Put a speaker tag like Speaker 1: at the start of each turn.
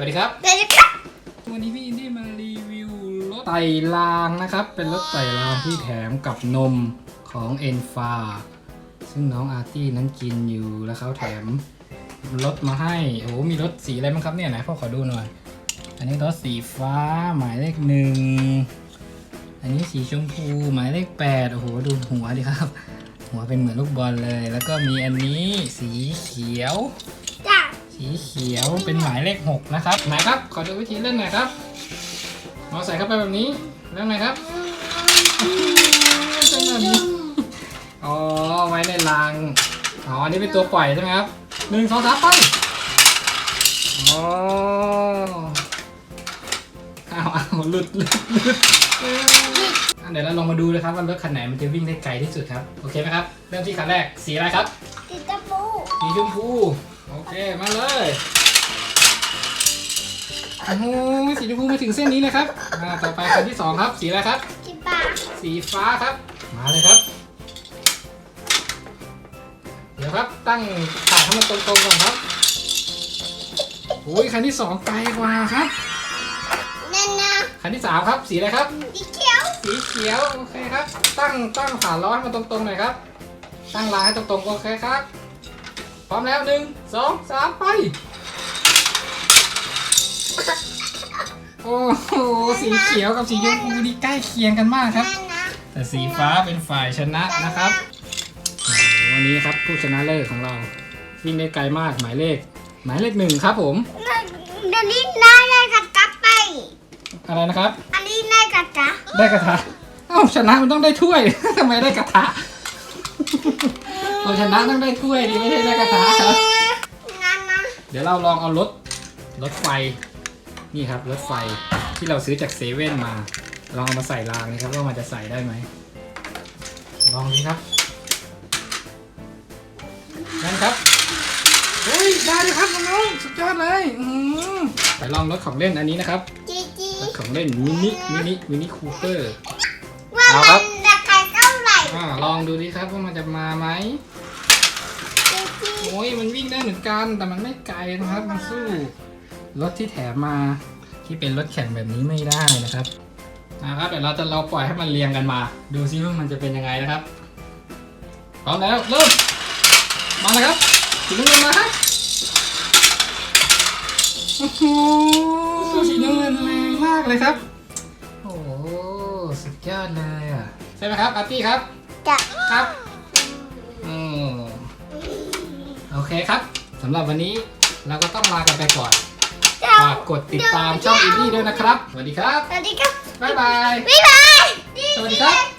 Speaker 1: สวัสดีครับ
Speaker 2: เดี๋ยวจะกลับ
Speaker 1: วันนี้พี่อินดี้มารีวิวรถไต่รางนะครับ เป็นรถไต่รางที่แถมกับนมของเอ็นฟาซึ่งน้องอาร์ตี้นั้นกินอยู่แล้วเขาแถมรถมาให้โอ้โหมีรถสีอะไรบ้างครับเนี่ยไหนพ่อขอดูหน่อย อันนี้รถสีฟ้าหมายเลขหนึ่งอันนี้สีชมพูหมายเลขแปดโอ้โหดูหัวดิครับ หัวเป็นเหมือนลูกบอลเลย แล้วก็มีอันนี้สีเขียว
Speaker 2: จ้ะ
Speaker 1: สีเขียวเป็นหมายเลขหกนะครับไหนครับขอดูวิธีเล่นหน่อยครับเอาใส่เข้าไปแบบนี้แล้วไงครับเป็นแบบนี้อ๋อไว้ในรางอ๋ออันนี้เป็นตัวปล่อยใช่ไหมครับหนึ่งสองสามไปอ๋อเอาเอาหลุดหลุดหลุดอะเดี๋ยวเราลองมาดูเลยครับว่ารถคันไหนมันจะวิ่งได้ไกลที่สุดครับ โอเคไหมครับ เริ่มที่คันแรกสีอะไรครับ
Speaker 2: ติดตะปู
Speaker 1: สีชมพูโอ เค มาเลยโอ้โหสีชมพูมาถึงเส้นนี้เลยครับอ่าต่อไปคันที่สองครับ สีอะไรครับ
Speaker 2: ที่ปาก
Speaker 1: สีฟ้าครับ มาเลยครับ เดี๋ยวครับ ตั้งถาดให้มันตรงๆก่อนครับโอ้ยคันที่สองไกลกว่าครับ
Speaker 2: นั่นนะ
Speaker 1: คันที่สามครับ สีอะไรครับ
Speaker 2: สีเขียว
Speaker 1: สีเขียว โอเคครับ ตั้งตั้งฝาล้อให้มันตรงๆหน่อยครับ ตั้งรางให้ตรงๆ โอเคครับ พร้อมแล้วหนึ่งสองสามไป โอ้โหสีเขียวกับสีชมพูนี่ใกล้เคียงกันมากครับ
Speaker 2: นั่นนะ
Speaker 1: แต่สีฟ้าเป็นฝ่ายชนะนะครับโอ้โหวันนี้ครับผู้ชนะเลิศของเราวิ่งได้ไกลมากหมายเลข หมายเลขหนึ่งครับผม
Speaker 2: เดี๋ยวนี้นายได้กระจับไป
Speaker 1: อะไรนะครับ
Speaker 2: อันนี้นายกระจับ
Speaker 1: ได้กระทะเอ้าชนะมันต้องได้ถ้วย ทำไมได้กระทะ เราชนะต้องได้ถ้วยดีไม่ใช่ได้กระทะครับ
Speaker 2: นั่นนะ
Speaker 1: เดี๋ยวเราลองเอารถรถไฟนี่ครับรถไฟที่เราซื้อจากเซเว่นมาลองเอามาใส่รางนะครับว่ามันจะใส่ได้ไหมลองดีครับนั่นครับเฮ้ยได้เลยครับน้องๆสุดยอดเลยอื้อหือไปลองรถของเล่นอันนี้นะครับ
Speaker 2: จีจี
Speaker 1: รถของเล่นมินิมินิมินิคูเปอร์
Speaker 2: ว่า
Speaker 1: เอาครั
Speaker 2: มั
Speaker 1: บ
Speaker 2: นร
Speaker 1: อ่าลองดูดิครับว่ามันจะมาไหม
Speaker 2: จีจี
Speaker 1: โอ้ยมันวิ่งได้เหมือนกันแต่มันไม่ไกลนะครับมันสู้รถที่แถมมาที่เป็นรถแข่งแบบนี้ไม่ได้นะครับนะครับเดี๋ยวเราจะเราปล่อยให้มันเรียงกันมา ดูซิว่ามันจะเป็นยังไงนะครับพร้อมแล้วเริ่มมาเลยครับสีน้ำเงินมาครับโอ้โหสีน้ำเงินแรงมากเลยครับ โอ้โหสุดยอดเลยอะใช่ไหมครับอาร์ตี้ครับ
Speaker 2: จะ
Speaker 1: ครับอืมโอเคครับสำหรับวันนี้เราก็ต้องลากันไปก่อน
Speaker 2: จะ
Speaker 1: ฝากกดติดตามช่องอินดี้ด้วยนะครับ สวัสดีครับ
Speaker 2: สวัสดีครับ
Speaker 1: บ๊ายบาย
Speaker 2: บ๊ายบาย